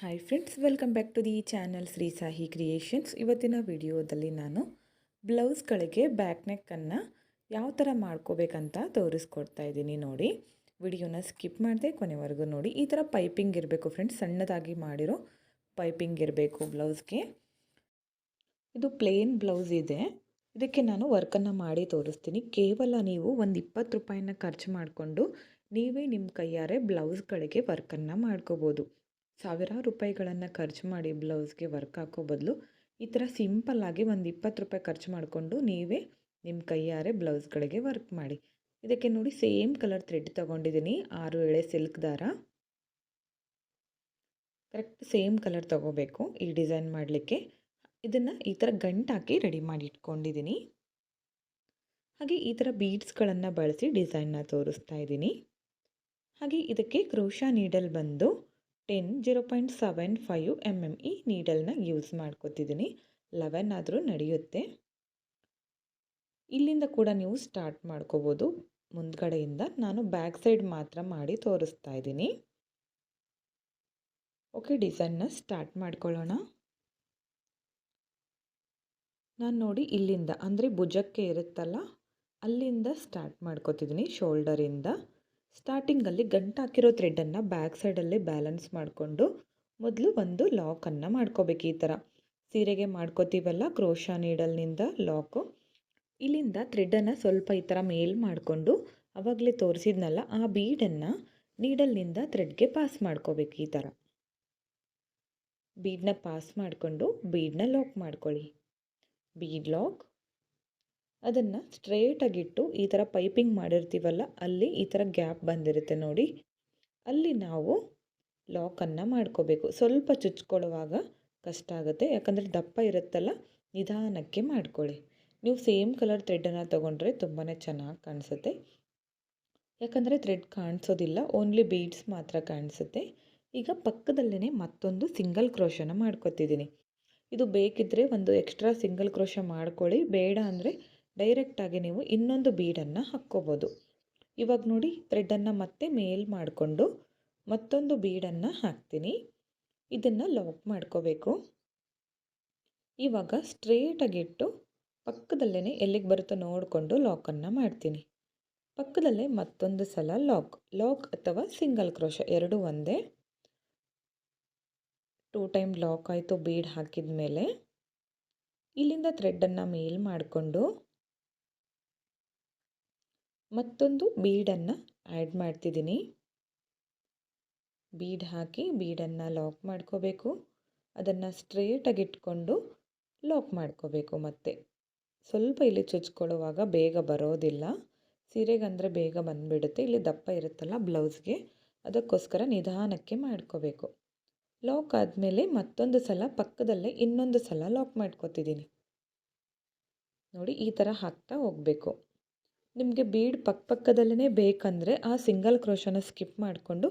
Hi friends welcome back to the channel Shri Sahi creations ಇವತ್ತಿನ ವಿಡಿಯೋದಲ್ಲಿ ನಾನು ಬ್ಲೌಸ್ಗಳಿಗೆ back ನೆಕ್ಕನ್ನು ಯಾವ ಥರ ಮಾಡ್ಕೋಬೇಕಂತ ತೋರಿಸ್ಕೊಡ್ತಾ ಇದ್ದೀನಿ ನೋಡಿ. ವಿಡಿಯೋನ ಸ್ಕಿಪ್ ಮಾಡಿದೆ ಕೊನೆವರೆಗೂ ನೋಡಿ. ಈ ಥರ ಪೈಪಿಂಗ್ ಇರಬೇಕು ಫ್ರೆಂಡ್ಸ್ ಸಣ್ಣದಾಗಿ ಮಾಡಿರೋ ಪೈಪಿಂಗ್ ಇರಬೇಕು ಬ್ಲೌಸ್ಗೆ ಇದು ಪ್ಲೇನ್ ಬ್ಲೌಸ್ ಇದೆ. ಇದಕ್ಕೆ ನಾನು ವರ್ಕನ್ನು ಮಾಡಿ ತೋರಿಸ್ತೀನಿ. ಕೇವಲ ನೀವು ಒಂದು ಇಪ್ಪತ್ತು ರೂಪಾಯಿನ ಖರ್ಚು ಮಾಡಿಕೊಂಡು ನೀವೇ ನಿಮ್ಮ ಕೈಯಾರೆ ಬ್ಲೌಸ್ಗಳಿಗೆ ವರ್ಕನ್ನು ಮಾಡ್ಕೋಬೋದು. ಸಾವಿರಾರು ರೂಪಾಯಿಗಳನ್ನು ಖರ್ಚು ಮಾಡಿ ಬ್ಲೌಸ್ಗೆ ವರ್ಕ್ ಹಾಕೋ ಬದಲು ಈ ಥರ ಸಿಂಪಲ್ಲಾಗಿ ಒಂದು ಇಪ್ಪತ್ತು ರೂಪಾಯಿ ಖರ್ಚು ಮಾಡಿಕೊಂಡು ನೀವೇ ನಿಮ್ಮ ಕೈಯಾರೆ ಬ್ಲೌಸ್ಗಳಿಗೆ ವರ್ಕ್ ಮಾಡಿ. ಇದಕ್ಕೆ ನೋಡಿ ಸೇಮ್ ಕಲರ್ ಥ್ರೆಡ್ ತೊಗೊಂಡಿದ್ದೀನಿ ಆರು ಎಳೆ ಸಿಲ್ಕ್ ದಾರ. ಕರೆಕ್ಟ್ ಸೇಮ್ ಕಲರ್ ತೊಗೋಬೇಕು ಈ ಡಿಸೈನ್ ಮಾಡಲಿಕ್ಕೆ. ಇದನ್ನು ಈ ಥರ ಗಂಟಾಕಿ ರೆಡಿ ಮಾಡಿ ಇಟ್ಕೊಂಡಿದ್ದೀನಿ ಹಾಗೆ ಈ ಥರ ಬೀಡ್ಸ್ಗಳನ್ನು ಬಳಸಿ ಡಿಸೈನ್ನ ತೋರಿಸ್ತಾ ಇದ್ದೀನಿ ಹಾಗೆ ಇದಕ್ಕೆ ಕ್ರೋಶಾ ನೀಡಲ್ ಬಂದು ten zero point seven five M M ಈ ನೀಡಲ್ನ ಯೂಸ್ ಮಾಡ್ಕೋತಿದ್ದೀನಿ ಲೆವೆನ್ ಆದರೂ ನಡೆಯುತ್ತೆ. ಇಲ್ಲಿಂದ ಕೂಡ ನೀವು ಸ್ಟಾರ್ಟ್ ಮಾಡ್ಕೋಬೋದು. ಮುಂದ್ಗಡೆಯಿಂದ ನಾನು ಬ್ಯಾಕ್ ಸೈಡ್ ಮಾತ್ರ ಮಾಡಿ ತೋರಿಸ್ತಾ ಇದ್ದೀನಿ. ಓಕೆ, ಡಿಸೈನ್ನ ಸ್ಟಾರ್ಟ್ ಮಾಡ್ಕೊಳ್ಳೋಣ. ನಾನು ನೋಡಿ ಇಲ್ಲಿಂದ, ಅಂದರೆ ಭುಜಕ್ಕೆ ಇರುತ್ತಲ್ಲ, ಅಲ್ಲಿಂದ ಸ್ಟಾರ್ಟ್ ಮಾಡ್ಕೋತಿದ್ದೀನಿ ಶೋಲ್ಡರಿಂದ ಸ್ಟಾರ್ಟಿಂಗಲ್ಲಿ ಗಂಟು ಹಾಕಿರೋ ಥ್ರೆಡನ್ನು ಬ್ಯಾಕ್ ಸೈಡಲ್ಲೇ ಬ್ಯಾಲೆನ್ಸ್ ಮಾಡಿಕೊಂಡು ಮೊದಲು ಒಂದು ಲಾಕನ್ನು ಮಾಡ್ಕೋಬೇಕು ಈ ಥರ ಸೀರೆಗೆ ಮಾಡ್ಕೋತೀವಲ್ಲ ಕ್ರೋಶಾ ನೀಡಲ್ನಿಂದ ಲಾಕು ಇಲ್ಲಿಂದ ಥ್ರೆಡನ್ನು ಸ್ವಲ್ಪ ಈ ಥರ ಮೇಲ್ ಮಾಡಿಕೊಂಡು ಅವಾಗಲೇ ತೋರಿಸಿದ್ನಲ್ಲ, ಆ ಬೀಡನ್ನು ನೀಡಲ್ನಿಂದ ಥ್ರೆಡ್ಗೆ ಪಾಸ್ ಮಾಡ್ಕೋಬೇಕು ಈ ಥರ ಬೀಡನ್ನ ಪಾಸ್ ಮಾಡಿಕೊಂಡು ಬೀಡನ್ನ ಲಾಕ್ ಮಾಡ್ಕೊಳ್ಳಿ. ಬೀಡ್ ಲಾಕ್ ಅದನ್ನು ಸ್ಟ್ರೇಟಾಗಿಟ್ಟು ಈ ಥರ ಪೈಪಿಂಗ್ ಮಾಡಿರ್ತೀವಲ್ಲ, ಅಲ್ಲಿ ಈ ಥರ ಗ್ಯಾಪ್ ಬಂದಿರುತ್ತೆ ನೋಡಿ. ಅಲ್ಲಿ ನಾವು ಲಾಕನ್ನು ಮಾಡ್ಕೋಬೇಕು. ಸ್ವಲ್ಪ ಚುಚ್ಕೊಳ್ಳುವಾಗ ಕಷ್ಟ ಆಗುತ್ತೆ. ಯಾಕಂದರೆ ದಪ್ಪ ಇರುತ್ತಲ್ಲ, ನಿಧಾನಕ್ಕೆ ಮಾಡ್ಕೊಳ್ಳಿ. ನೀವು ಸೇಮ್ ಕಲರ್ ಥ್ರೆಡನ್ನು ತೊಗೊಂಡ್ರೆ ತುಂಬಾ ಚೆನ್ನಾಗಿ ಕಾಣಿಸುತ್ತೆ. ಯಾಕಂದರೆ ಥ್ರೆಡ್ ಕಾಣಿಸೋದಿಲ್ಲ ಓನ್ಲಿ ಬೀಡ್ಸ್ ಮಾತ್ರ ಕಾಣಿಸುತ್ತೆ. ಈಗ ಪಕ್ಕದಲ್ಲೇ ಮತ್ತೊಂದು ಸಿಂಗಲ್ ಕ್ರೋಶನ ಮಾಡ್ಕೊತಿದ್ದೀನಿ. ಇದು ಬೇಕಿದ್ದರೆ ಒಂದು ಎಕ್ಸ್ಟ್ರಾ ಸಿಂಗಲ್ ಕ್ರೋಶ ಮಾಡ್ಕೊಳ್ಳಿ. ಬೇಡ ಅಂದರೆ ಡೈರೆಕ್ಟಾಗಿ ನೀವು ಇನ್ನೊಂದು ಬೀಡನ್ನು ಹಾಕ್ಕೋಬೋದು. ಇವಾಗ ನೋಡಿ ಥ್ರೆಡನ್ನು ಮತ್ತೆ ಮೇಲ್ ಮಾಡಿಕೊಂಡು ಮತ್ತೊಂದು ಬೀಡನ್ನು ಹಾಕ್ತೀನಿ. ಇದನ್ನು ಲಾಕ್ ಮಾಡ್ಕೋಬೇಕು. ಇವಾಗ ಸ್ಟ್ರೇಟಾಗಿಟ್ಟು ಪಕ್ಕದಲ್ಲೇ ಎಲ್ಲಿಗೆ ಬರುತ್ತೋ ನೋಡಿಕೊಂಡು ಲಾಕನ್ನು ಮಾಡ್ತೀನಿ. ಪಕ್ಕದಲ್ಲೇ ಮತ್ತೊಂದು ಸಲ ಲಾಕ್ ಲಾಕ್ ಅಥವಾ ಸಿಂಗಲ್ ಕ್ರೋಶ ಎರಡೂ ಒಂದೇ. ಟೂ ಟೈಮ್ ಲಾಕ್ ಆಯಿತು ಬೀಡ್ ಹಾಕಿದ ಮೇಲೆ ಇಲ್ಲಿಂದ ಥ್ರೆಡ್ಡನ್ನು ಮೇಲ್ ಮಾಡಿಕೊಂಡು ಮತ್ತೊಂದು ಬೀಡನ್ನು ಆ್ಯಡ್ ಮಾಡ್ತಿದ್ದೀನಿ. ಬೀಡ್ ಹಾಕಿ ಬೀಡನ್ನು ಲಾಕ್ ಮಾಡ್ಕೋಬೇಕು. ಅದನ್ನು ಸ್ಟ್ರೇಟಾಗಿ ಇಟ್ಕೊಂಡು ಲಾಕ್ ಮಾಡ್ಕೋಬೇಕು ಮತ್ತೆ. ಸ್ವಲ್ಪ ಇಲ್ಲಿ ಚುಚ್ಕೊಳ್ಳುವಾಗ ಬೇಗ ಬರೋದಿಲ್ಲ. ಸೀರೆಗಂದರೆ ಬೇಗ ಬಂದುಬಿಡುತ್ತೆ. ಇಲ್ಲಿ ದಪ್ಪ ಇರುತ್ತಲ್ಲ ಬ್ಲೌಸ್ಗೆ. ಅದಕ್ಕೋಸ್ಕರ ನಿಧಾನಕ್ಕೆ ಮಾಡ್ಕೋಬೇಕು. ಲಾಕ್ ಆದಮೇಲೆ ಮತ್ತೊಂದು ಸಲ ಪಕ್ಕದಲ್ಲೇ ಇನ್ನೊಂದು ಸಲ ಲಾಕ್ ಮಾಡ್ಕೋತಿದ್ದೀನಿ. ನೋಡಿ ಈ ಥರ ಹಾಕ್ತಾ ಹೋಗಬೇಕು. ನಿಮಗೆ ಬೀಡ್ ಪಕ್ಕಪಕ್ಕದಲ್ಲೇ ಬೇಕಂದರೆ ಆ ಸಿಂಗಲ್ ಕ್ರೋಶನ ಸ್ಕಿಪ್ ಮಾಡಿಕೊಂಡು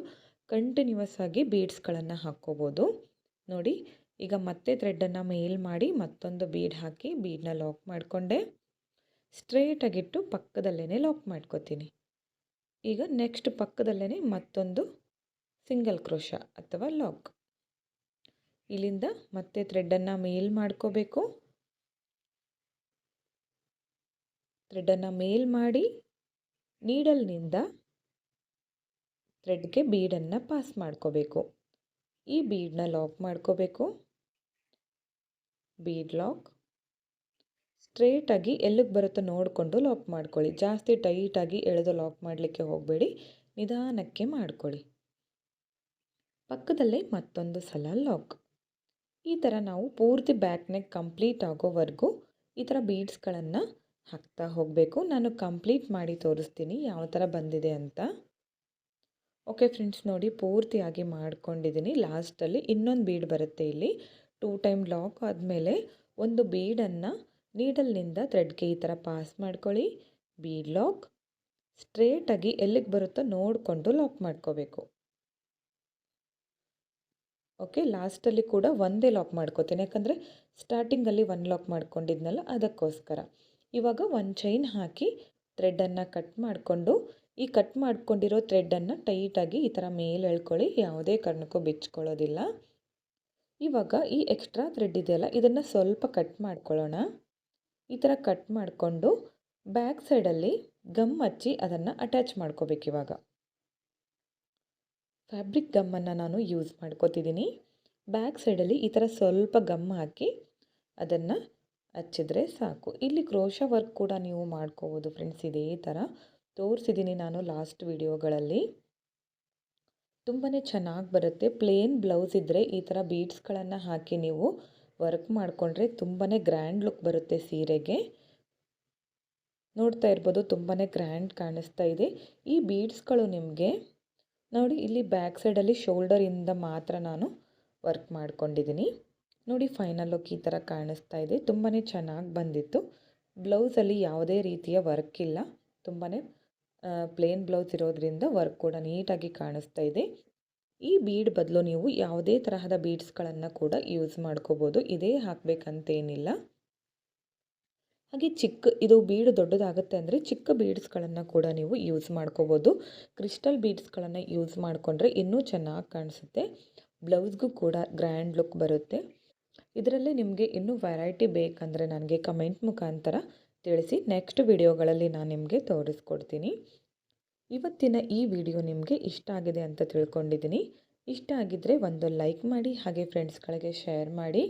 ಕಂಟಿನ್ಯೂಸ್ ಆಗಿ ಬೀಡ್ಸ್ಗಳನ್ನು ಹಾಕ್ಕೋಬೋದು. ನೋಡಿ, ಈಗ ಮತ್ತೆ ಥ್ರೆಡ್ಡನ್ನು ಮೇಲ್ ಮಾಡಿ ಮತ್ತೊಂದು ಬೀಡ್ ಹಾಕಿ ಬೀಡನ್ನ ಲಾಕ್ ಮಾಡಿಕೊಂಡೆ. ಸ್ಟ್ರೇಟಾಗಿಟ್ಟು ಪಕ್ಕದಲ್ಲೇ ಲಾಕ್ ಮಾಡ್ಕೋತೀನಿ. ಈಗ ನೆಕ್ಸ್ಟ್ ಪಕ್ಕದಲ್ಲೇ ಮತ್ತೊಂದು ಸಿಂಗಲ್ ಕ್ರೋಶ ಅಥವಾ ಲಾಕ್ ಇಲ್ಲಿಂದ ಮತ್ತೆ ಥ್ರೆಡ್ಡನ್ನು ಮೇಲ್ ಮಾಡ್ಕೋಬೇಕು. ಥ್ರೆಡನ್ನು ಮೇಲ್ ಮಾಡಿ ನೀಡಲ್ನಿಂದ ಥ್ರೆಡ್ಗೆ ಬೀಡನ್ನು ಪಾಸ್ ಮಾಡ್ಕೋಬೇಕು. ಈ ಬೀಡನ್ನ ಲಾಕ್ ಮಾಡ್ಕೋಬೇಕು. Bead lock. ಸ್ಟ್ರೇಟಾಗಿ ಎಲ್ಲಿಗೆ ಬರುತ್ತೋ ನೋಡಿಕೊಂಡು ಲಾಕ್ ಮಾಡ್ಕೊಳ್ಳಿ. ಜಾಸ್ತಿ ಟೈಟಾಗಿ ಎಳೆದು ಲಾಕ್ ಮಾಡಲಿಕ್ಕೆ ಹೋಗಬೇಡಿ. ನಿಧಾನಕ್ಕೆ ಮಾಡ್ಕೊಳ್ಳಿ. ಪಕ್ಕದಲ್ಲೇ ಮತ್ತೊಂದು ಸಲ ಲಾಕ್. ಈ ಥರ ನಾವು ಪೂರ್ತಿ ಬ್ಯಾಕ್ ನೆಕ್ ಕಂಪ್ಲೀಟ್ ಆಗೋವರೆಗೂ ಈ ಥರ ಬೀಡ್ಸ್ಗಳನ್ನು ಹಾಕ್ತಾ ಹೋಗಬೇಕು. ನಾನು ಕಂಪ್ಲೀಟ್ ಮಾಡಿ ತೋರಿಸ್ತೀನಿ ಯಾವ ಥರ ಬಂದಿದೆ ಅಂತ. ಓಕೆ ಫ್ರೆಂಡ್ಸ್ ನೋಡಿ ಪೂರ್ತಿಯಾಗಿ ಮಾಡ್ಕೊಂಡಿದ್ದೀನಿ. ಲಾಸ್ಟಲ್ಲಿ ಇನ್ನೊಂದು ಬೀಡ್ ಬರುತ್ತೆ ಇಲ್ಲಿ. ಟೂ ಟೈಮ್ ಲಾಕ್ ಆದಮೇಲೆ ಒಂದು ಬೀಡನ್ನು ನೀಡಲ್ನಿಂದ ಥ್ರೆಡ್ಗೆ ಈ ಥರ ಪಾಸ್ ಮಾಡ್ಕೊಳ್ಳಿ. ಬೀಡ್ ಲಾಕ್ ಸ್ಟ್ರೇಟಾಗಿ ಎಲ್ಲಿಗೆ ಬರುತ್ತೋ ನೋಡಿಕೊಂಡು ಲಾಕ್ ಮಾಡ್ಕೋಬೇಕು. ಓಕೆ ಲಾಸ್ಟಲ್ಲಿ ಕೂಡ ಒಂದೇ ಲಾಕ್ ಮಾಡ್ಕೋತೀನಿ. ಯಾಕಂದರೆ ಸ್ಟಾರ್ಟಿಂಗಲ್ಲಿ ಒನ್ ಲಾಕ್ ಮಾಡ್ಕೊಂಡಿದ್ನಲ್ಲ, ಅದಕ್ಕೋಸ್ಕರ. ಇವಾಗ ಒಂದು ಚೈನ್ ಹಾಕಿ ಥ್ರೆಡನ್ನು ಕಟ್ ಮಾಡಿಕೊಂಡು, ಈ ಕಟ್ ಮಾಡ್ಕೊಂಡಿರೋ ಥ್ರೆಡ್ಡನ್ನು ಟೈಟಾಗಿ ಈ ಥರ ಮೇಲೆ ಎಳ್ಕೊಳ್ಳಿ, ಯಾವುದೇ ಕಾರಣಕ್ಕೂ ಬಿಚ್ಕೊಳ್ಳೋದಿಲ್ಲ. ಇವಾಗ ಈ ಎಕ್ಸ್ಟ್ರಾ ಥ್ರೆಡ್ ಇದೆಯಲ್ಲ, ಇದನ್ನು ಸ್ವಲ್ಪ ಕಟ್ ಮಾಡ್ಕೊಳ್ಳೋಣ. ಈ ಥರ ಕಟ್ ಮಾಡಿಕೊಂಡು ಬ್ಯಾಕ್ ಸೈಡಲ್ಲಿ ಗಮ್ ಹಚ್ಚಿ ಅದನ್ನು ಅಟ್ಯಾಚ್ ಮಾಡ್ಕೋಬೇಕು ಇವಾಗ. ಫ್ಯಾಬ್ರಿಕ್ ಗಮ್ಮನ್ನು ನಾನು ಯೂಸ್ ಮಾಡ್ಕೋತಿದ್ದೀನಿ. ಬ್ಯಾಕ್ ಸೈಡಲ್ಲಿ ಈ ಥರ ಸ್ವಲ್ಪ ಗಮ್ ಹಾಕಿ ಅದನ್ನು ಹಚ್ಚಿದ್ರೆ ಸಾಕು. ಇಲ್ಲಿ ಕ್ರೋಶ ವರ್ಕ್ ಕೂಡ ನೀವು ಮಾಡ್ಕೋಬೋದು ಫ್ರೆಂಡ್ಸ್ ಇದೇ ಥರ ತೋರಿಸಿದ್ದೀನಿ ನಾನು ಲಾಸ್ಟ್ ವಿಡಿಯೋಗಳಲ್ಲಿ. ತುಂಬಾ ಚೆನ್ನಾಗಿ ಬರುತ್ತೆ. ಪ್ಲೇನ್ ಬ್ಲೌಸ್ ಇದ್ದರೆ ಈ ಥರ ಬೀಡ್ಸ್ಗಳನ್ನು ಹಾಕಿ ನೀವು ವರ್ಕ್ ಮಾಡಿಕೊಂಡ್ರೆ ತುಂಬಾ ಗ್ರ್ಯಾಂಡ್ ಲುಕ್ ಬರುತ್ತೆ ಸೀರೆಗೆ. ನೋಡ್ತಾ ಇರ್ಬೋದು ತುಂಬಾ ಗ್ರ್ಯಾಂಡ್ ಕಾಣಿಸ್ತಾ ಇದೆ. ಈ ಬೀಡ್ಸ್ಗಳು ನಿಮಗೆ ನೋಡಿ, ಇಲ್ಲಿ ಬ್ಯಾಕ್ ಸೈಡಲ್ಲಿ ಶೋಲ್ಡರಿಂದ ಮಾತ್ರ ನಾನು ವರ್ಕ್ ಮಾಡ್ಕೊಂಡಿದ್ದೀನಿ ನೋಡಿ ಫೈನಲ್ ಲುಕ್ ಈ ಥರ ಕಾಣಿಸ್ತಾ ಇದೆ. ತುಂಬಾ ಚೆನ್ನಾಗಿ ಬಂದಿತ್ತು. ಬ್ಲೌಸಲ್ಲಿ ಯಾವುದೇ ರೀತಿಯ ವರ್ಕ್ ಇಲ್ಲ. ತುಂಬಾ ಪ್ಲೇನ್ ಬ್ಲೌಸ್ ಇರೋದ್ರಿಂದ ವರ್ಕ್ ಕೂಡ ನೀಟಾಗಿ ಕಾಣಿಸ್ತಾ ಇದೆ. ಈ ಬೀಡ್ ಬದಲು ನೀವು ಯಾವುದೇ ತರಹದ ಬೀಡ್ಸ್ಗಳನ್ನು ಕೂಡ ಯೂಸ್ ಮಾಡ್ಕೋಬೋದು. ಇದೇ ಹಾಕಬೇಕಂತೇನಿಲ್ಲ. ಹಾಗೆ ಚಿಕ್ಕ, ಇದು ಬೀಡ್ ದೊಡ್ಡದಾಗುತ್ತೆ ಅಂದರೆ ಚಿಕ್ಕ ಬೀಡ್ಸ್ಗಳನ್ನು ಕೂಡ ನೀವು ಯೂಸ್ ಮಾಡ್ಕೋಬೋದು. ಕ್ರಿಸ್ಟಲ್ ಬೀಡ್ಸ್ಗಳನ್ನು ಯೂಸ್ ಮಾಡಿಕೊಂಡ್ರೆ ಇನ್ನೂ ಚೆನ್ನಾಗಿ ಕಾಣಿಸುತ್ತೆ. ಬ್ಲೌಸ್ಗೂ ಕೂಡ ಗ್ರ್ಯಾಂಡ್ ಲುಕ್ ಬರುತ್ತೆ. ಇದರಲ್ಲಿ ನಿಮಗೆ ಇನ್ನೂ ವೆರೈಟಿ ಬೇಕಂದರೆ ನನಗೆ ಕಮೆಂಟ್ ಮುಖಾಂತರ ತಿಳಿಸಿ. ನೆಕ್ಸ್ಟ್ ವಿಡಿಯೋಗಳಲ್ಲಿ ನಾನು ನಿಮಗೆ ತೋರಿಸ್ಕೊಡ್ತೀನಿ. ಇವತ್ತಿನ ಈ ವಿಡಿಯೋ ನಿಮಗೆ ಇಷ್ಟ ಆಗಿದೆ ಅಂತ ತಿಳ್ಕೊಂಡಿದ್ದೀನಿ. ಇಷ್ಟ ಆಗಿದ್ದರೆ ಒಂದು ಲೈಕ್ ಮಾಡಿ, ಹಾಗೆ ಫ್ರೆಂಡ್ಸ್ಗಳಿಗೆ ಶೇರ್ ಮಾಡಿ.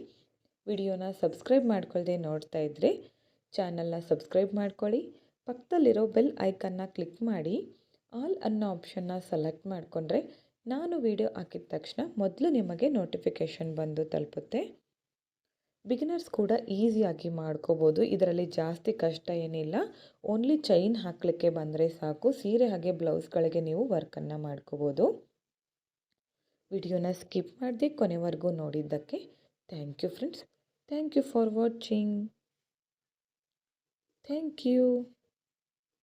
ವಿಡಿಯೋನ ಸಬ್ಸ್ಕ್ರೈಬ್ ಮಾಡ್ಕೊಳ್ಳದೆ ನೋಡ್ತಾ ಇದ್ದರೆ ಚಾನಲ್ನ ಸಬ್ಸ್ಕ್ರೈಬ್ ಮಾಡ್ಕೊಳ್ಳಿ. ಪಕ್ಕದಲ್ಲಿರೋ ಬೆಲ್ ಐಕನ್ನ ಕ್ಲಿಕ್ ಮಾಡಿ. ಆಲ್ ಅನ್ನೋ ಆಪ್ಷನ್ನ ಸೆಲೆಕ್ಟ್ ಮಾಡಿಕೊಂಡ್ರೆ ನಾನು ವಿಡಿಯೋ ಹಾಕಿದ ತಕ್ಷಣ ಮೊದಲು ನಿಮಗೆ ನೋಟಿಫಿಕೇಷನ್ ಬಂದು ತಲುಪುತ್ತೆ. ಬಿಗಿನರ್ಸ್ ಕೂಡ ಈಸಿಯಾಗಿ ಮಾಡ್ಕೋಬೋದು. ಇದರಲ್ಲಿ ಜಾಸ್ತಿ ಕಷ್ಟ ಏನಿಲ್ಲ. ಓನ್ಲಿ ಚೈನ್ ಹಾಕಲಿಕ್ಕೆ ಬಂದರೆ ಸಾಕು. ಸೀರೆ ಹಾಗೆ ಬ್ಲೌಸ್ಗಳಿಗೆ ನೀವು ವರ್ಕನ್ನು ಮಾಡ್ಕೋಬೋದು. ವಿಡಿಯೋನ ಸ್ಕಿಪ್ ಮಾಡಿದೆ ಕೊನೆವರೆಗೂ ನೋಡಿದ್ದಕ್ಕೆ thank you friends thank you for watching thank you.